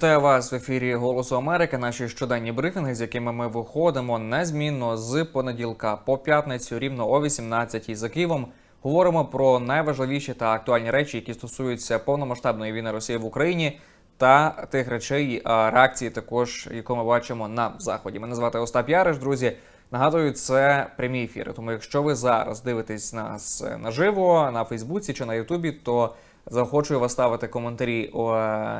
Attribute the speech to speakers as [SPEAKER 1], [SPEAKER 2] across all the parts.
[SPEAKER 1] Вітаю вас в ефірі Голосу Америки. Наші щоденні брифінги, з якими ми виходимо незмінно з понеділка по п'ятницю, рівно о 18 за Києвом. Говоримо про найважливіші та актуальні речі, які стосуються повномасштабної війни Росії в Україні та тих речей а, реакції, також яку ми бачимо на заході. Мене звати Остап Яриш, друзі. Нагадую, це прямі ефіри. Тому, якщо ви зараз дивитесь нас е, наживо на Фейсбуці чи на Ютубі, то Заохочую вас ставити коментарі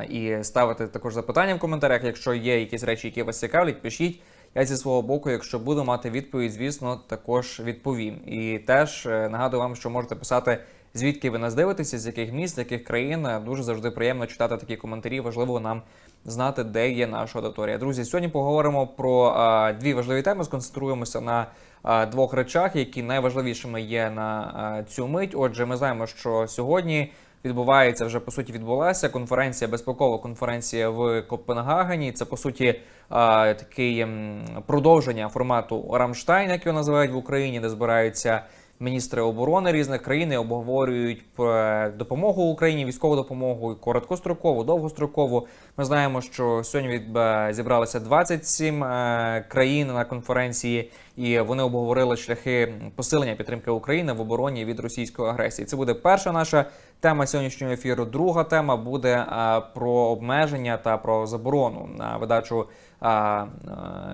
[SPEAKER 1] і ставити також запитання в коментарях. Якщо є якісь речі, які вас цікавлять, пишіть. Я зі свого боку, якщо буду мати відповідь, звісно, також відповім. І теж е, нагадую вам, що можете писати, звідки ви нас дивитеся, з яких міст, з яких країн. Дуже завжди приємно читати такі коментарі. Важливо нам знати, де є наша аудиторія. Друзі, сьогодні поговоримо про а, дві важливі теми. Сконцентруємося на а, двох речах, які найважливішими є на а, цю мить. Отже, ми знаємо, що сьогодні відбувається вже по суті відбулася конференція, безпекова конференція в Копенгагені. Це по суті такий продовження формату Рамштайн, як його називають в Україні, де збираються міністри оборони різних країн обговорюють е, допомогу Україні, військову допомогу, короткострокову, довгострокову. Ми знаємо, що сьогодні е, зібралося 27 е, країн на конференції, і вони обговорили шляхи посилення підтримки України в обороні від російської агресії. Це буде перша наша тема сьогоднішнього ефіру. Друга тема буде про обмеження та про заборону на видачу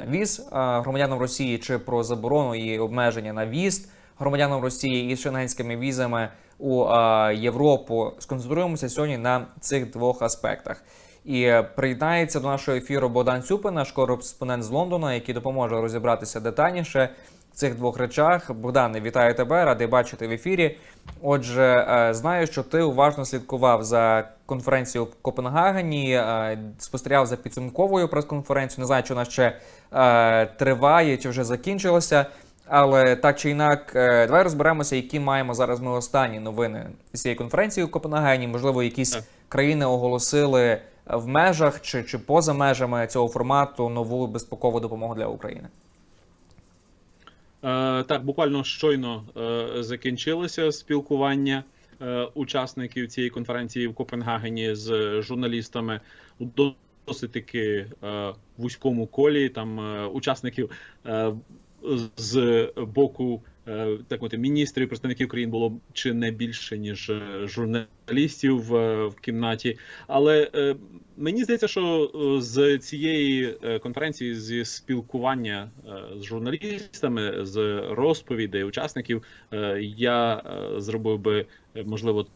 [SPEAKER 1] віз громадянам Росії чи про заборону і обмеження на в'їзд громадянам Росії із шенгенськими візами у Європу. Сконцентруємося сьогодні на цих двох аспектах. І приєднається до нашого ефіру Богдан Цюпин, наш кореспондент з Лондона, який допоможе розібратися детальніше в цих двох речах. Богдане, вітаю тебе, радий бачити в ефірі. Отже, е, знаю, що ти уважно слідкував за конференцією в Копенгагені, е, спостерігав за підсумковою прес-конференцією. Не знаю, чи вона ще е, триває, чи вже закінчилася. Але так чи інак, е, давай розберемося, які маємо зараз ми останні новини з цієї конференції у Копенгагені. Можливо, якісь
[SPEAKER 2] Так.
[SPEAKER 1] країни оголосили в межах чи, чи поза межами цього формату нову безпекову допомогу для України.
[SPEAKER 2] Е, Так, буквально щойно е, закінчилося спілкування учасників цієї конференції в Копенгагені з журналістами у досить таки вузькому колі. Там учасників з боку е, так мовити, міністрів, представників країн було чи не більше ніж е, журналістів в, в кімнаті. Але е, мені здається, що е, з цієї е, конференції, зі спілкування е, з журналістами, з розповідей учасників, е, я е, зробив би е, можливо.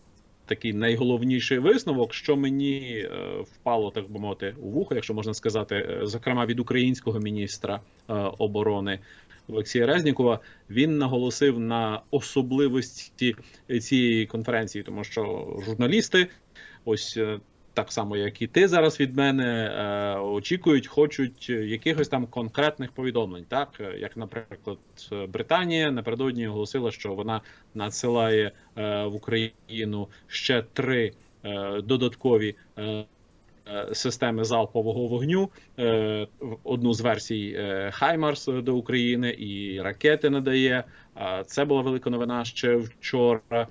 [SPEAKER 2] Такий найголовніший висновок, що мені е, впало, так би мовити, у вухо, якщо можна сказати, е, зокрема від українського міністра е, оборони Олексія Резнікова, він наголосив на особливості цієї конференції, тому що журналісти, ось е, так само, як і ти зараз від мене, е, очікують, хочуть якихось там конкретних повідомлень. Так як, наприклад, Британія напередодні оголосила, що вона надсилає е, в Україну ще три додаткові. Е, Системи залпового вогню, е, одну з версій е, Хаймарс до України і ракети надає. Це була велика новина ще вчора.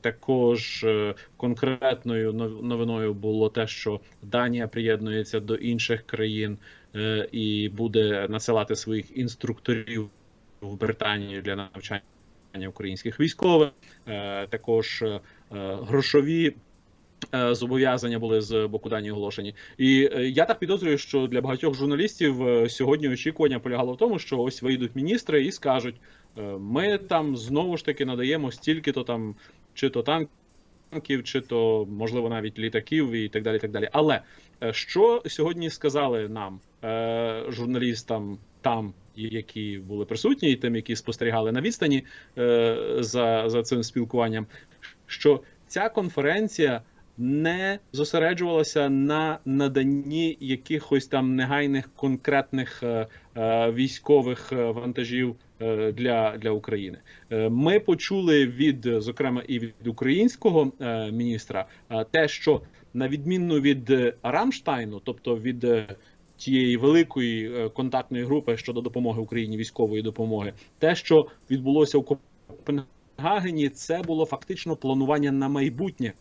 [SPEAKER 2] Також конкретною нов- новиною було те, що Данія приєднується до інших країн і буде надсилати своїх інструкторів в Британію для навчання українських військових. Також грошові. Е, Зобов'язання були з боку Данії оголошені, і е, я так підозрюю, що для багатьох журналістів е, сьогодні очікування полягало в тому, що ось вийдуть міністри і скажуть: ми там знову ж таки надаємо стільки-то там, чи то танків, чи то можливо навіть літаків і так далі. так далі. Але що сьогодні сказали нам, журналістам там, які були присутні, і тим, які спостерігали на відстані за, за цим спілкуванням, що ця конференція не зосереджувалася на наданні якихось там негайних конкретних е, е, військових е, вантажів для, для України. Ми почули від, зокрема, і від українського міністра, е, те, що на відміну від Рамштайну, тобто від тієї великої контактної групи щодо допомоги Україні, військової допомоги, те, що відбулося у Копенгагені, це було фактично планування на майбутнє.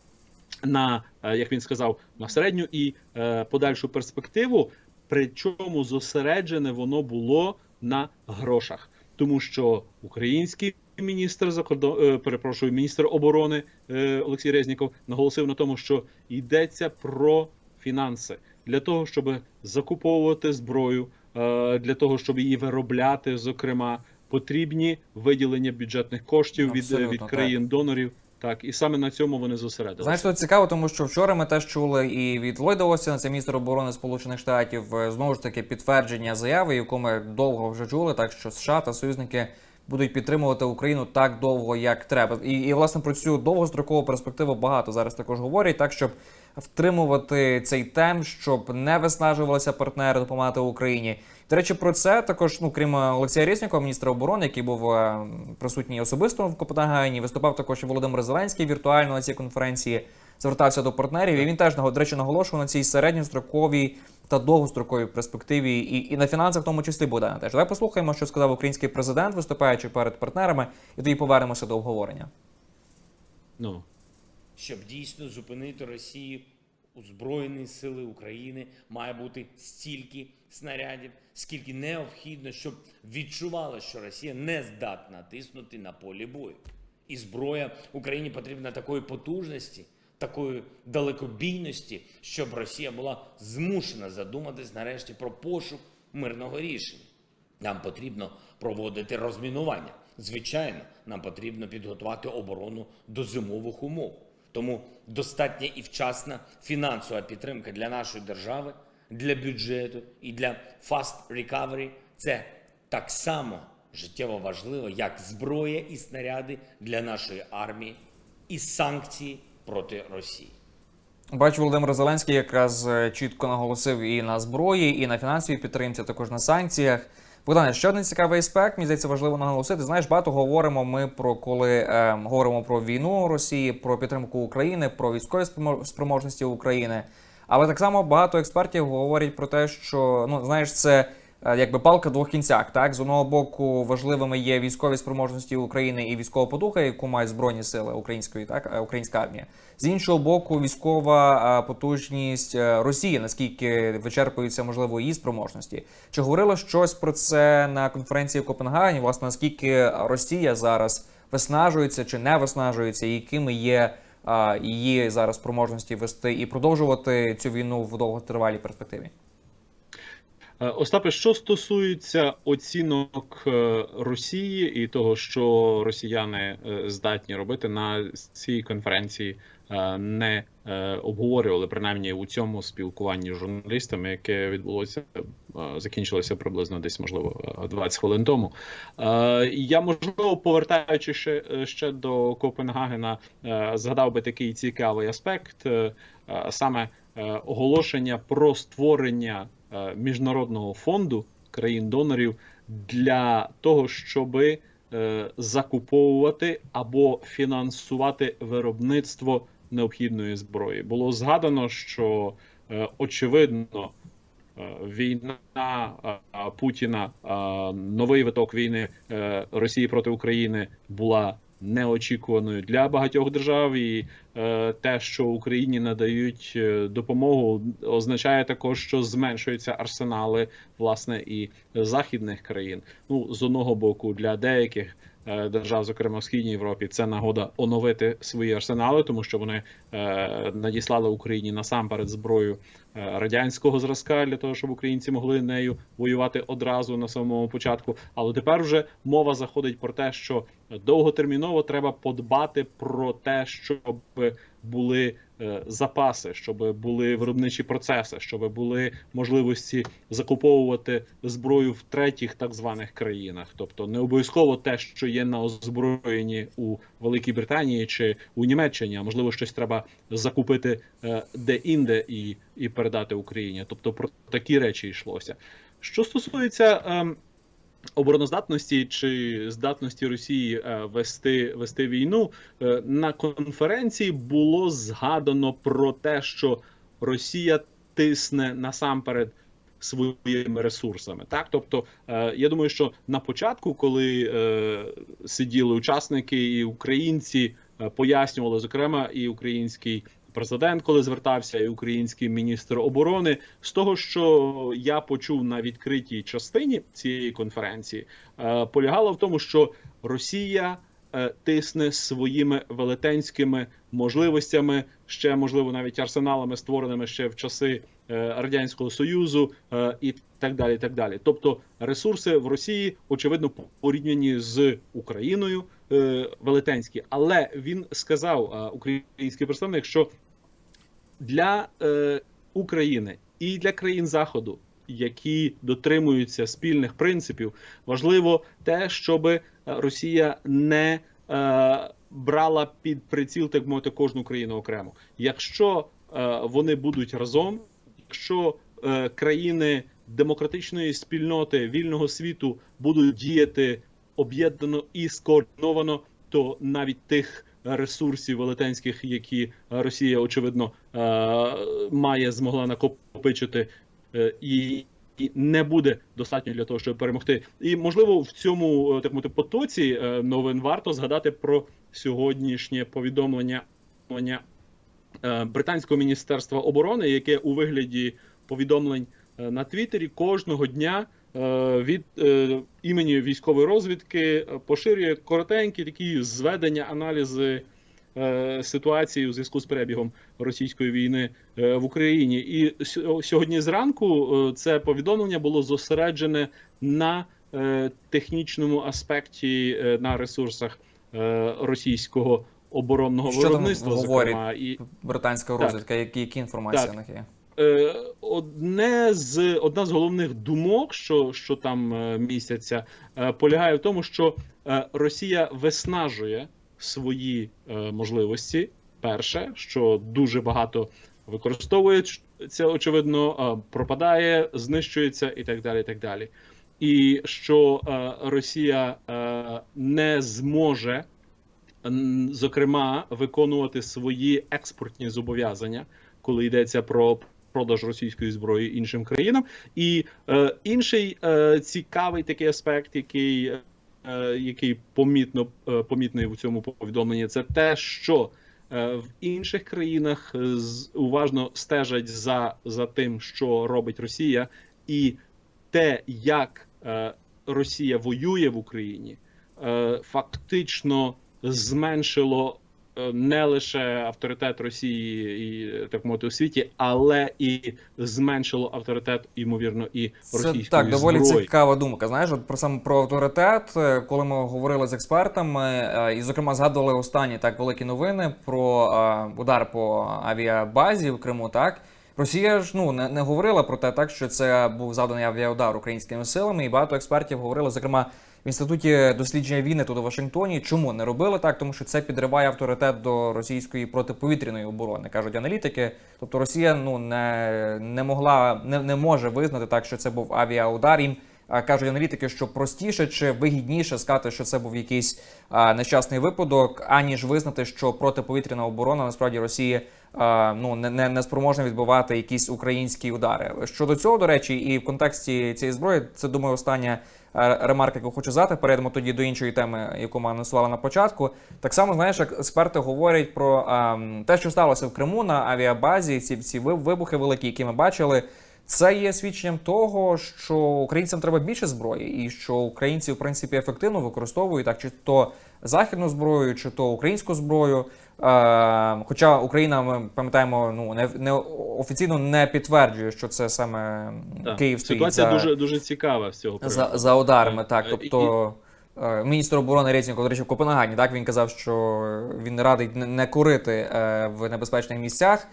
[SPEAKER 2] На е, як він сказав, на середню і е, подальшу перспективу. Причому зосереджене воно було на грошах, тому що український міністр закордон, е, перепрошую, міністр оборони Олексій Резніков наголосив на тому, що йдеться про фінанси для того, щоб закуповувати зброю, для того, щоб її виробляти, зокрема, потрібні виділення бюджетних коштів від, від країн донорів. Так, і саме на цьому вони зосередилися.
[SPEAKER 1] Знаєш, це цікаво, тому що вчора ми теж чули і від Ллойда Остіна, це міністр оборони Сполучених Штатів, е, знову ж таки підтвердження заяви, яку ми довго вже чули, так що США та союзники будуть підтримувати Україну так довго, як треба. І, і власне про цю довгострокову перспективу багато зараз також говорять, так щоб втримувати цей темп, щоб не виснажувалися партнери допомагати Україні. До речі, про це також, ну крім Олексія Резнікова, міністра оборони, який був е, присутній особисто в Копенгагені, виступав також і Володимир Зеленський віртуально на цій конференції. Звертався до партнерів, і він теж до речі наголошував на цій середньостроковій та довгостроковій перспективі, і, і на фінансах в тому числі Богдана теж. Давай послухаємо, що сказав український президент, виступаючи перед партнерами, і тоді повернемося до обговорення.
[SPEAKER 2] Ну
[SPEAKER 3] щоб дійсно зупинити Росію у Збройні Сили України має бути стільки снарядів, скільки необхідно, щоб відчувала, що Росія не здатна тиснути на полі бою. І зброя Україні потрібна такої потужності, такої далекобійності, щоб Росія була змушена задуматись нарешті про пошук мирного рішення. Нам потрібно проводити розмінування. Звичайно, нам потрібно підготувати оборону до зимових умов. Тому достатня і вчасна фінансова підтримка для нашої держави, для бюджету і для fast recovery – це так само життєво важливо, як зброя і снаряди для нашої армії і санкції проти Росії.
[SPEAKER 1] Бачу, Володимир Зеленський якраз е, чітко наголосив і на зброї, і на фінансовій підтримці, також на санкціях. Богдане, ще один цікавий аспект, мені здається, важливо наголосити. Знаєш, багато говоримо ми про коли е, говоримо про війну Росії, про підтримку України, про військові спроможності України. Але так само багато експертів говорять про те, що ну знаєш, це якби палка двох кінцях. Так з одного боку важливими є військові спроможності України і військова потуга, яку мають збройні сили української, так е, українська армія. З іншого боку, військова е, потужність е, Росії, наскільки вичерпуються можливо її спроможності. Чи говорило щось про це на конференції в Копенгагені? Власне, наскільки Росія зараз виснажується чи не виснажується, якими є її зараз спроможності вести і продовжувати цю війну в довготривалій перспективі?
[SPEAKER 2] Е, Остапе, що стосується оцінок е, Росії і того, що росіяни е, здатні робити на цій конференції, не обговорювали принаймні у цьому спілкуванні з журналістами, яке відбулося, закінчилося приблизно десь можливо е, 20 хвилин тому. Я можливо, повертаючи ще, ще до Копенгагена, згадав би такий цікавий аспект, саме оголошення про створення міжнародного фонду країн-донорів для того, щоби е, закуповувати або фінансувати виробництво необхідної зброї. Було згадано, що е, очевидно. е, Війна е, Путіна, е, новий виток війни е, Росії проти України була неочікуваною для багатьох держав, і е, те, що Україні надають е, допомогу, означає також, що зменшуються арсенали власне і західних країн. Ну з одного боку, для деяких е, держав, зокрема в східній Європі, це нагода оновити свої арсенали, тому що вони е, надіслали Україні насамперед зброю е, радянського зразка для того, щоб українці могли нею воювати одразу на самому початку. Але тепер вже мова заходить про те, що довготерміново треба подбати про те, щоб були е, запаси, щоб були виробничі процеси, щоб були можливості закуповувати зброю в третіх так званих країнах. Тобто не обов'язково те, що є на озброєнні у Великій Британії чи у Німеччині, а можливо щось треба закупити е, де-інде і, і передати Україні. Тобто про такі речі йшлося. Що стосується ем, обороноздатності чи здатності Росії е, вести, вести війну, е, на конференції було згадано про те, що Росія тисне насамперед своїми ресурсами. Так, тобто, е, я думаю, що на початку, коли сиділи учасники і українці, пояснювали, зокрема, і український президент, коли звертався, і український міністр оборони. З того, що я почув на відкритій частині цієї конференції, е, полягало в тому, що Росія е, тисне своїми велетенськими можливостями, ще можливо навіть арсеналами, створеними ще в часи е, радянського союзу, і так далі. Так далі. Тобто ресурси в Росії очевидно порівняні з Україною велетенські. Але він сказав, е, український представник, що для е, України і для країн Заходу, які дотримуються спільних принципів, важливо те, щоб Росія не е, брала під приціл, так мовити, кожну країну окремо. Якщо е, вони будуть разом, якщо е, країни демократичної спільноти вільного світу будуть діяти об'єднано і скоординовано, то навіть тих ресурсів велетенських, які Росія очевидно е, має змогла накопичити, е, і, і не буде достатньо для того, щоб перемогти. І можливо в цьому е, так потоці е, новин варто згадати про сьогоднішнє повідомлення е, британського міністерства оборони, яке у вигляді повідомлень е, на Твіттері кожного дня е, від е, імені військової розвідки е, поширює коротенькі такі зведення, аналізи е, ситуації у зв'язку з перебігом російської війни е, в Україні. І сьогодні зранку е, це повідомлення було зосереджене на е, технічному аспекті е, на ресурсах е, російського оборонного
[SPEAKER 1] Що там говорить?
[SPEAKER 2] зокрема і
[SPEAKER 1] Британська
[SPEAKER 2] Так.
[SPEAKER 1] розвідка, які, які інформації
[SPEAKER 2] Так.
[SPEAKER 1] в них є?
[SPEAKER 2] Е, одне з одна з головних думок, що, що там е, містяться, е, полягає в тому, що Росія виснажує свої можливості. Перше, що дуже багато використовує це, очевидно, пропадає, знищується і так далі. І так далі. І що Росія не зможе, зокрема, виконувати свої експортні зобов'язання, коли йдеться про продаж російської зброї іншим країнам. І е, інший е, цікавий такий аспект, який, е, який помітно е, помітний у цьому повідомленні, це те, що е, в інших країнах е, з- уважно стежать за, за тим, що робить Росія, і те, як е, Росія воює в Україні, е, фактично зменшило не лише авторитет Росії і так мовити у світі, але і зменшило авторитет, ймовірно, і
[SPEAKER 1] Це
[SPEAKER 2] російської
[SPEAKER 1] так, доволі
[SPEAKER 2] зброї.
[SPEAKER 1] цікава думка. Знаєш, от про саме про авторитет, е, коли ми говорили з експертами, е, і зокрема згадували останні так великі новини про е, удар по авіабазі в Криму. Так Росія ж ну не, не говорила про те, так що це був завданий авіаудар українськими силами, і багато експертів говорили, зокрема. В інституті дослідження війни тут у Вашингтоні чому не робили так? Тому що це підриває авторитет до російської протиповітряної оборони, кажуть аналітики. Тобто Росія ну не, не могла, не, не може визнати так, що це був авіаудар. Їм кажуть аналітики, що простіше чи вигідніше сказати, що це був якийсь нещасний випадок, аніж визнати, що протиповітряна оборона насправді Росії ну не, не, не спроможна відбивати якісь українські удари. Щодо цього, до речі, і в контексті цієї зброї, це думаю, остання ремарка, яку хочу задати. Перейдемо тоді до іншої теми, яку ми анонсували на початку. Так само, знаєш, як експерти говорять про ем, те, що сталося в Криму на авіабазі, ці, ці ви- вибухи великі, які ми бачили. Це є свідченням того, що українцям треба більше зброї, і що українці, в принципі, ефективно використовують так, чи то західну зброю, чи то українську зброю. Е, хоча Україна, ми пам'ятаємо, ну не, не офіційно не підтверджує, що це саме
[SPEAKER 2] Так.
[SPEAKER 1] Київ стоїть
[SPEAKER 2] Ситуація
[SPEAKER 1] за,
[SPEAKER 2] дуже дуже цікава з цього
[SPEAKER 1] за, за ударами. Так,
[SPEAKER 2] Е,
[SPEAKER 1] тобто е, міністр оборони Резніков, до речі, в Копенгагені, так він казав, що він радить не- не курити е, в небезпечних місцях е,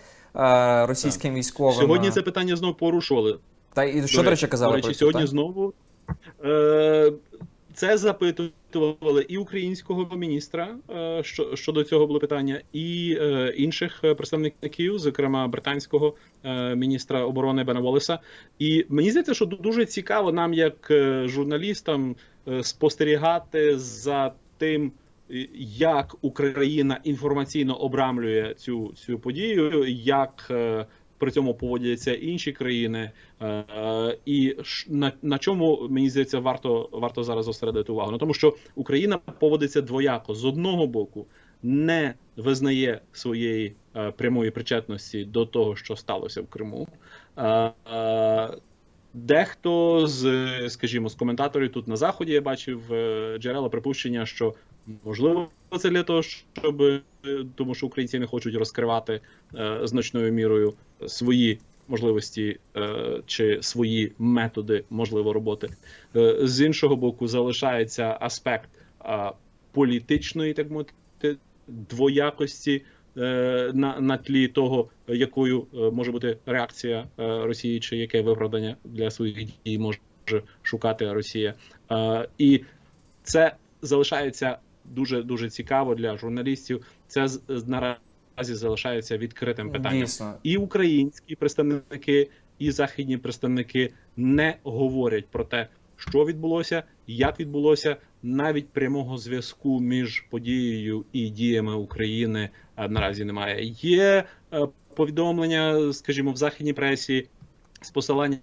[SPEAKER 1] російським військовим.
[SPEAKER 2] Сьогодні це питання знову порушували.
[SPEAKER 1] Та і що до речі казали
[SPEAKER 2] До речі,
[SPEAKER 1] про це,
[SPEAKER 2] сьогодні
[SPEAKER 1] так?
[SPEAKER 2] знову е, це запитували і українського міністра е, що, щодо цього було питання, і е, інших е, представників, зокрема британського е, міністра оборони Бена Волеса. І мені здається, що дуже цікаво нам, як е, журналістам, е, спостерігати за тим. Як Україна інформаційно обрамлює цю цю подію, як е, при цьому поводяться інші країни, е, і на, на чому мені здається, варто варто зараз зосередити увагу. На тому, що Україна поводиться двояко з одного боку. не визнає своєї е, прямої причетності до того, що сталося в Криму. Дехто з, скажімо, з коментаторів тут на заході я бачив джерела припущення, що можливо це для того, щоб тому, що українці не хочуть розкривати е, значною мірою свої можливості е, чи свої методи можливо роботи. Е, з іншого боку, залишається аспект е, політичної, так мовити, двоякості е, на, на тлі того, якою е, може бути реакція е, Росії, чи яке виправдання для своїх дій може шукати Росія. І це залишається дуже дуже цікаво для журналістів. Це наразі залишається відкритим питанням.
[SPEAKER 1] Дійсно.
[SPEAKER 2] І українські представники, і західні представники не говорять про те, що відбулося, як відбулося. Навіть прямого зв'язку між подією і діями України е, наразі немає. Є е, повідомлення, скажімо, в західній пресі з посиланням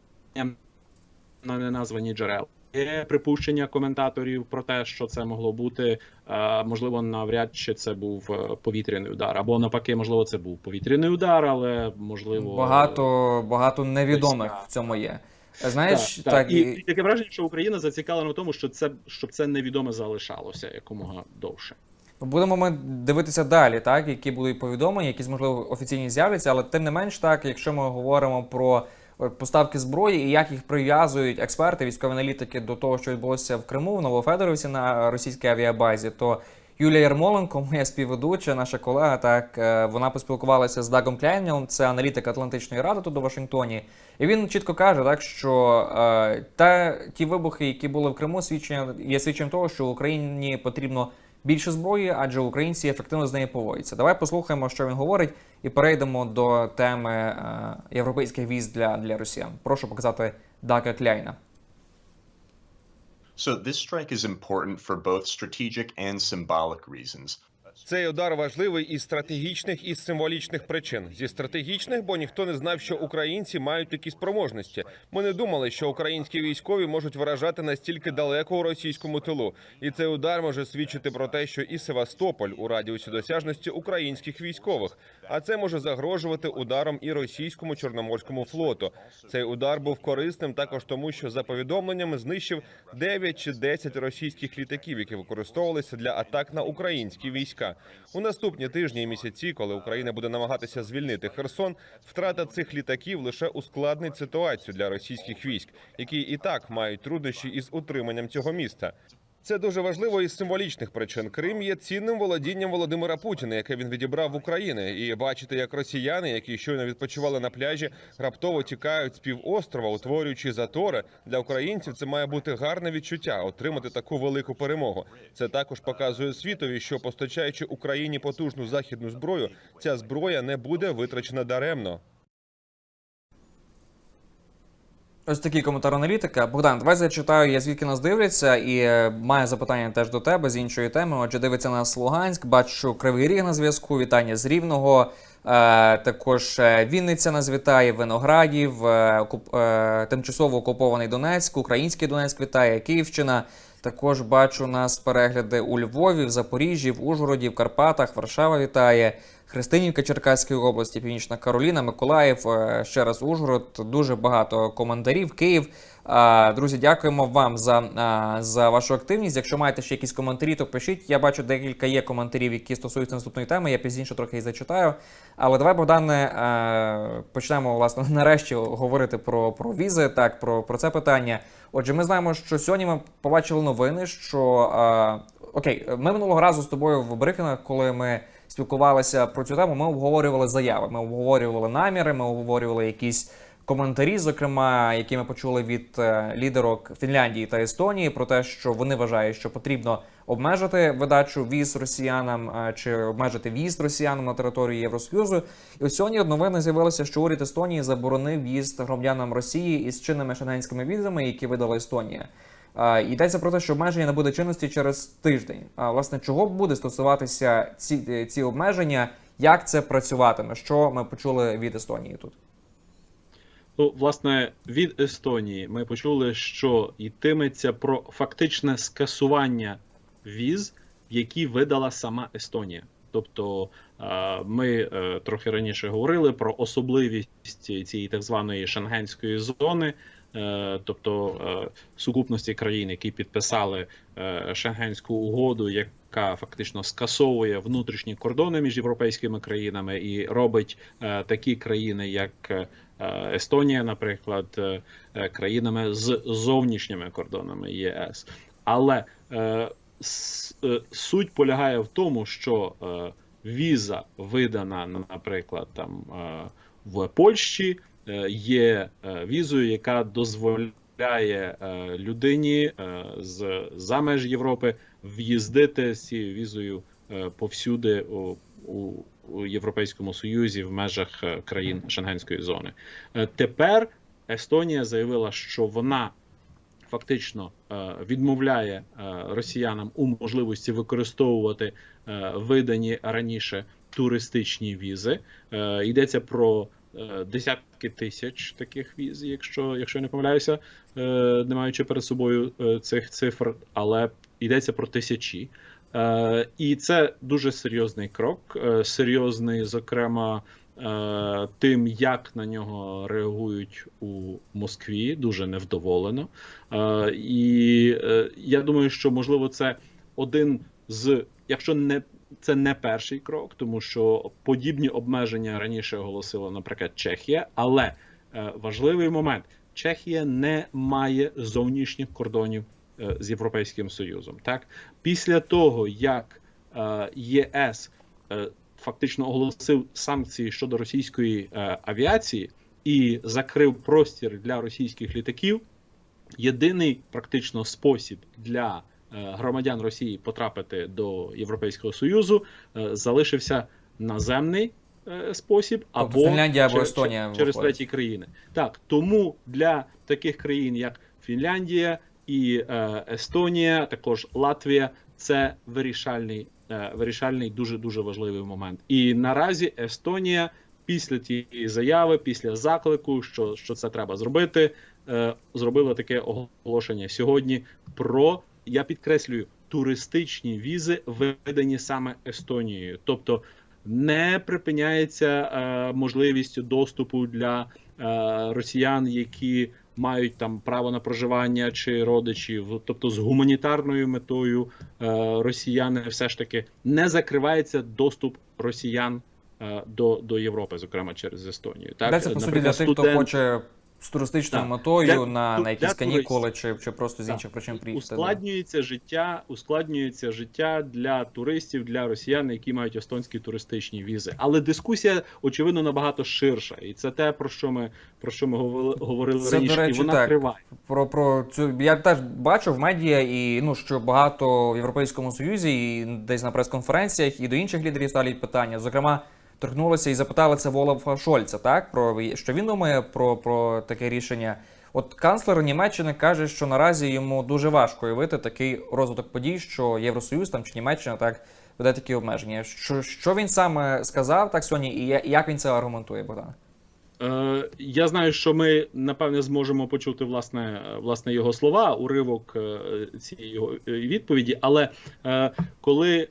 [SPEAKER 2] на неназвані джерела. Є припущення коментаторів про те, що це могло бути. Е, можливо, навряд чи це був е, повітряний удар, або навпаки, можливо, це був повітряний удар, але можливо
[SPEAKER 1] Багато, багато невідомих в цьому є. Знаєш,
[SPEAKER 2] так,
[SPEAKER 1] так,
[SPEAKER 2] так. І,
[SPEAKER 1] і-
[SPEAKER 2] таке враження, що Україна зацікавлена в тому, що це щоб це невідоме залишалося якомога довше.
[SPEAKER 1] Будемо ми дивитися далі, так які будуть повідомлення, якісь можливо офіційні з'являться, але тим не менш, так якщо ми говоримо про поставки зброї і як їх прив'язують експерти, військові аналітики до того, що відбулося в Криму, в Новофедоровці на російській авіабазі, то Юлія Ярмоленко, моя співведуча, наша колега, так е, вона поспілкувалася з Дагом Кляйнелом, це аналітик Атлантичної ради тут у Вашингтоні. І він чітко каже, так що е, та ті вибухи, які були в Криму, свідчення є свідченням того, що Україні потрібно більше зброї, адже українці ефективно з нею поводяться. Давай послухаємо, що він говорить, і перейдемо до теми е, європейських віз для, для росіян. Прошу показати Дака Кляйна.
[SPEAKER 4] So this strike is important for both strategic and symbolic reasons.
[SPEAKER 5] Цей удар важливий із стратегічних і символічних причин. Зі стратегічних, бо ніхто не знав, що українці мають такі спроможності. Ми не думали, що українські військові можуть виражати настільки далеко у російському тилу. І цей удар може свідчити про те, що і Севастополь у радіусі досяжності українських військових. А це може загрожувати ударом і російському чорноморському флоту. Цей удар був корисним також тому, що за повідомленнями знищив 9 чи 10 російських літаків, які використовувалися для атак на українські війська. У наступні тижні і місяці, коли Україна буде намагатися звільнити Херсон, втрата цих літаків лише ускладнить ситуацію для російських військ, які і так мають труднощі із утриманням цього міста. Це дуже важливо із символічних причин. Крим є цінним володінням Володимира Путіна, яке він відібрав в Україні. І бачити, як росіяни, які щойно відпочивали на пляжі, раптово тікають з півострова, утворюючи затори для українців. Це має бути гарне відчуття отримати таку велику перемогу. Це також показує світові, що постачаючи Україні потужну західну зброю, ця зброя не буде витрачена даремно.
[SPEAKER 1] Ось такий коментар аналітика. Богдан, давай зачитаю, я звідки нас дивляться, і е, маю запитання теж до тебе з іншої теми. Отже, дивиться нас Луганськ, бачу Кривий Ріг на зв'язку. Вітання з Рівного. Е, також е, Вінниця нас вітає, Виноградів, тимчасово окупований Донецьк, Український Донецьк вітає, Київщина. Також бачу нас перегляди у Львові, в Запоріжжі, в Ужгороді, в Карпатах, Варшава вітає, Христинівка Черкаської області, Північна Кароліна, Миколаїв, е, ще раз Ужгород. Дуже багато коментарів. Київ. Друзі, дякуємо вам за, за вашу активність. Якщо маєте ще якісь коментарі, то пишіть. Я бачу декілька є коментарів, які стосуються наступної теми. Я пізніше трохи їх зачитаю. Але давай, Богдане, е, почнемо власне нарешті говорити про, про візи, так, про, про це питання. Отже, ми знаємо, що сьогодні ми побачили новини, що окей, ми минулого разу з тобою в брифінгах, коли ми спілкувалися про цю тему, ми обговорювали заяви, ми обговорювали наміри, ми обговорювали якісь коментарі, зокрема, які ми почули від е, лідерок Фінляндії та Естонії, про те, що вони вважають, що потрібно обмежити видачу віз росіянам е, чи обмежити в'їзд росіянам на територію Євросоюзу. І ось сьогодні новини з'явилися, що уряд Естонії заборонив в'їзд громадянам Росії із чинними шенгенськими візами, які видала Естонія. Йдеться про те, що обмеження не буде чинності через тиждень. А власне, чого буде стосуватися ці, е, ці обмеження, як це працюватиме? Що ми почули від Естонії тут?
[SPEAKER 2] Ну, власне, від Естонії ми почули, що йтиметься про фактичне скасування віз, які видала сама Естонія. Тобто ми е, трохи раніше говорили про особливість цієї так званої шенгенської зони, е, тобто е, сукупності країн, які підписали шенгенську угоду, яка фактично скасовує внутрішні кордони між європейськими країнами і робить такі країни, як Естонія, наприклад, країнами з зовнішніми кордонами ЄС. Але суть полягає в тому, що віза видана, наприклад, там е, в Польщі, е, є е, візою, яка дозволяє людині з за меж Європи в'їздити з цією візою повсюди у, у, у Європейському Союзі в межах країн Шенгенської зони. Тепер Естонія заявила, що вона фактично е, відмовляє е, росіянам у можливості використовувати е, видані раніше туристичні візи. Йдеться про десятки тисяч таких віз, якщо, якщо я не помиляюся, не маючи перед собою цих цифр, але йдеться про тисячі. І це дуже серйозний крок, серйозний, зокрема, е, тим, як на нього реагують у Москві, дуже невдоволено. Е, І е, я думаю, що можливо це один з, якщо не це не перший крок, тому що подібні обмеження раніше оголосила, наприклад, Чехія, але важливий момент: Чехія не має зовнішніх кордонів з Європейським Союзом. Так, після того як ЄС фактично оголосив санкції щодо російської е, авіації і закрив простір для російських літаків, єдиний практично спосіб для е, громадян Росії потрапити до Європейського Союзу е, залишився наземний е, спосіб
[SPEAKER 1] Тобто
[SPEAKER 2] або
[SPEAKER 1] Фінляндія або
[SPEAKER 2] через,
[SPEAKER 1] Естонія
[SPEAKER 2] через треті країни. Так тому для таких країн, як Фінляндія і е, Естонія, також Латвія, це вирішальний, вирішальний дуже дуже важливий момент. І наразі Естонія після тієї заяви, після заклику, що, що це треба зробити, е, зробила таке оголошення сьогодні про я підкреслюю туристичні візи, видані саме Естонією, тобто не припиняється е, можливість доступу для е, росіян, які мають там право на проживання чи родичів, тобто з гуманітарною метою е, росіяни все ж таки не закривається доступ росіян е, до, до Європи, зокрема через Естонію. Так
[SPEAKER 1] Йдеться, по суті, для
[SPEAKER 2] тих,
[SPEAKER 1] тих, хто хоче з туристичною
[SPEAKER 2] Так.
[SPEAKER 1] метою
[SPEAKER 2] Для-
[SPEAKER 1] на, на якісь канікули чи, чи просто з
[SPEAKER 2] Так.
[SPEAKER 1] інших причин приїхати.
[SPEAKER 2] ускладнюється життя, ускладнюється життя для туристів, для росіян, які мають естонські туристичні візи. Але дискусія очевидно набагато ширша, і це те про що ми про що ми говорили
[SPEAKER 1] Це,
[SPEAKER 2] раніше,
[SPEAKER 1] до речі,
[SPEAKER 2] і вона
[SPEAKER 1] так.
[SPEAKER 2] триває.
[SPEAKER 1] Про, про цю я теж бачу в медіа, і ну що багато в Європейському Союзі, і десь на прес-конференціях, і до інших лідерів ставлять питання. Зокрема, торкнулися і запитали це в Олафа Шольца, так про що він думає про, про таке рішення. От канцлер Німеччини каже, що наразі йому дуже важко уявити такий розвиток подій, що Євросоюз там чи Німеччина так веде такі обмеження. Що, що він саме сказав так сьогодні, і як він це аргументує, Богдан?
[SPEAKER 2] Е, я знаю, що ми напевне зможемо почути власне, власне його слова, уривок е, цієї його е, відповіді. Але коли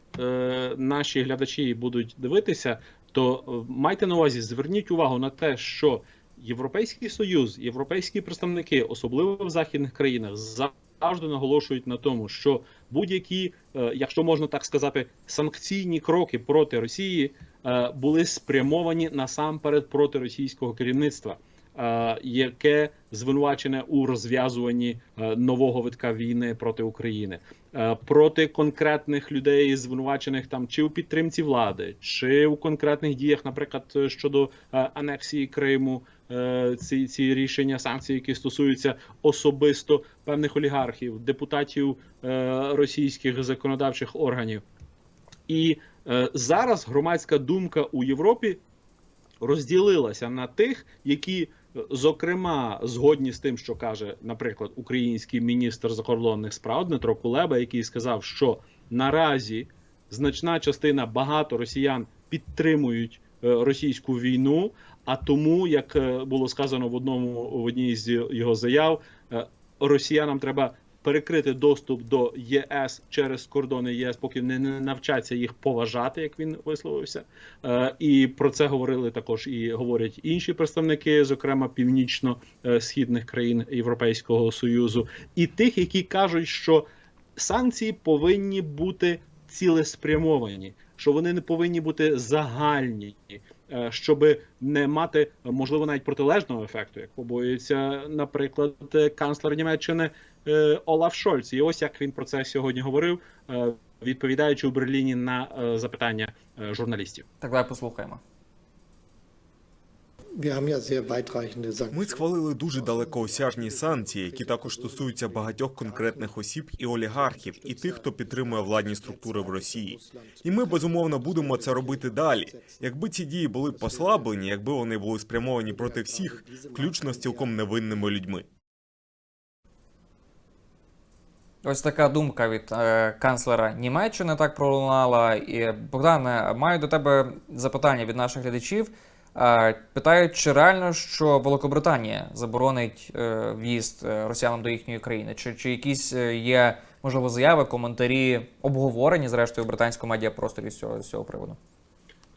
[SPEAKER 2] наші глядачі будуть дивитися, то е, майте на увазі, зверніть увагу на те, що Європейський Союз, європейські представники, особливо в західних країнах, завжди наголошують на тому, що будь-які, е, якщо можна так сказати, санкційні кроки проти Росії е, були спрямовані насамперед проти російського керівництва, яке звинувачене у розв'язуванні нового витка війни проти України, проти конкретних людей, звинувачених там чи у підтримці влади, чи у конкретних діях, наприклад, е, щодо е, анексії Криму. е, Ці, ці рішення санкцій, які стосуються особисто певних олігархів, депутатів е, російських законодавчих органів, і е, зараз громадська думка у Європі розділилася на тих, які, е, зокрема, згодні з тим, що каже, наприклад, український міністр закордонних справ Дмитро Кулеба, який сказав, що наразі значна частина багато росіян підтримують е, російську війну. А тому, як е, було сказано в одному в одній з його заяв, е, росіянам треба перекрити доступ до ЄС через кордони ЄС, поки не навчаться їх поважати, як він висловився. Е, І про це говорили також і говорять інші представники, зокрема північно-східних країн Європейського союзу, і тих, які кажуть, що санкції повинні бути цілеспрямовані, що вони не повинні бути загальні, щоб не мати можливо навіть протилежного ефекту, як побоюється, наприклад, е, канцлер Німеччини е, Олаф Шольц. І ось як він про це сьогодні говорив, е, відповідаючи у Берліні на е, запитання е, журналістів.
[SPEAKER 1] Так давай послухаємо.
[SPEAKER 6] Ми схвалили дуже далекоосяжні санкції, які також стосуються багатьох конкретних осіб і олігархів, і тих, хто підтримує владні структури в Росії. І ми безумовно будемо це робити далі. Якби ці дії були послаблені, якби вони були спрямовані проти всіх, включно з цілком невинними людьми.
[SPEAKER 1] Ось така думка від е, канцлера Німеччини так пролунала. І Богдане, маю до тебе запитання від наших глядачів. Е, питають, чи реально, що Великобританія заборонить е, в'їзд е, росіянам до їхньої країни? Чи, чи якісь е, є можливо заяви, коментарі, обговорені зрештою в британському медіапросторі з цього, з цього приводу?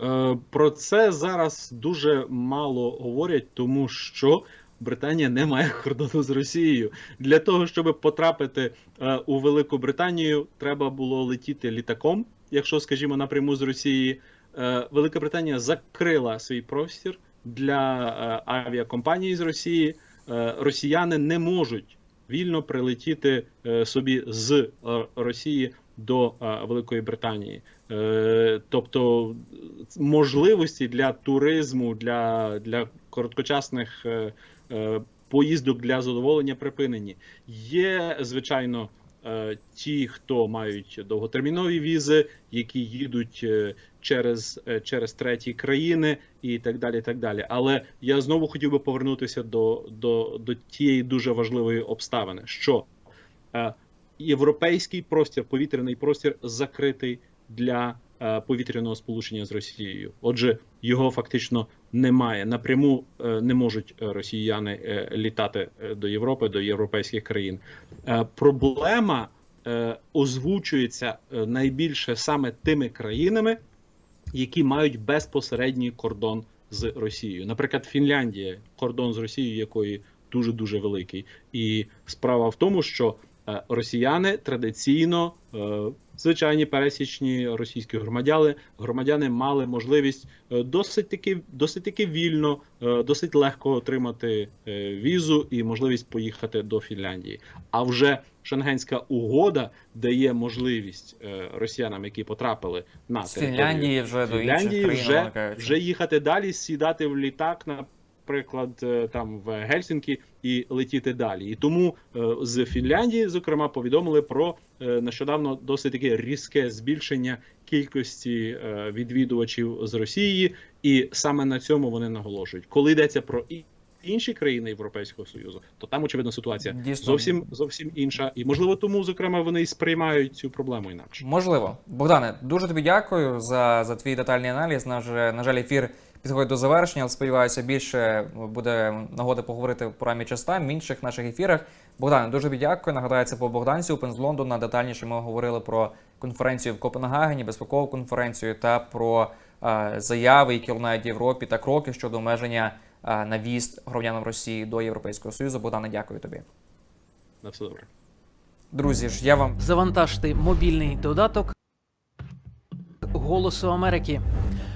[SPEAKER 2] Е, Про це зараз дуже мало говорять, тому що Британія не має кордону з Росією. Для того, щоб потрапити е, у Велику Британію, треба було летіти літаком, якщо, скажімо, напряму з Росії. Е, Велика Британія закрила свій простір для е, авіакомпаній з Росії. Росіяни не можуть вільно прилетіти собі з Росії до Великої Британії. Тобто можливості для туризму, для, для короткочасних поїздок для задоволення припинені. Є, звичайно, е, ті, хто мають довготермінові візи, які їдуть е, через, е, через треті країни і так далі. так далі. Але я знову хотів би повернутися до, до, до тієї дуже важливої обставини, що е, європейський простір, повітряний простір закритий для е, повітряного сполучення з Росією. Отже, його фактично немає. Напряму е, не можуть е, росіяни е, літати е, до Європи, до європейських країн. Е, Проблема е, озвучується е, найбільше саме тими країнами, які мають безпосередній кордон з Росією. Наприклад, Фінляндія, кордон з Росією, якої дуже дуже великий. І справа в тому, що е, росіяни традиційно, е, звичайні пересічні російські громадяни, громадяни мали можливість е, досить таки досить таки вільно, е, досить легко отримати е, візу і можливість поїхати до Фінляндії. А вже Шенгенська угода дає можливість е, росіянам, які потрапили на територію
[SPEAKER 1] Фінляндії вже до інших країн,
[SPEAKER 2] вже, вже їхати далі, сідати в літак, наприклад, е, там в Гельсінкі і летіти далі. І тому е, з Фінляндії, зокрема, повідомили про е, нещодавно досить таке різке збільшення кількості відвідувачів з Росії, і саме на цьому вони наголошують. Коли йдеться про інші країни Європейського союзу, то там очевидно ситуація
[SPEAKER 1] Дійсно.
[SPEAKER 2] зовсім зовсім інша, і можливо тому, зокрема, вони і сприймають цю проблему інакше.
[SPEAKER 1] Можливо. Богдане, дуже тобі дякую за, за твій детальний аналіз. На, жаль- на жаль, ефір підходить до завершення, але сподіваюся, більше буде нагоди поговорити в програмі часта в інших наших ефірах. Богдане, дуже дякую. Нагадаю, це по Богданці Open з Лондона. Детальніше ми говорили про конференцію в Копенгагені, безпекову конференцію та про е, заяви, які лунають в Європі, та кроки щодо обмеження е, на в'їзд громадянам Росії до Європейського Союзу. Богдане, дякую тобі.
[SPEAKER 2] На все добре.
[SPEAKER 1] Друзі ж, я вам
[SPEAKER 7] Завантажте мобільний додаток Голосу Америки.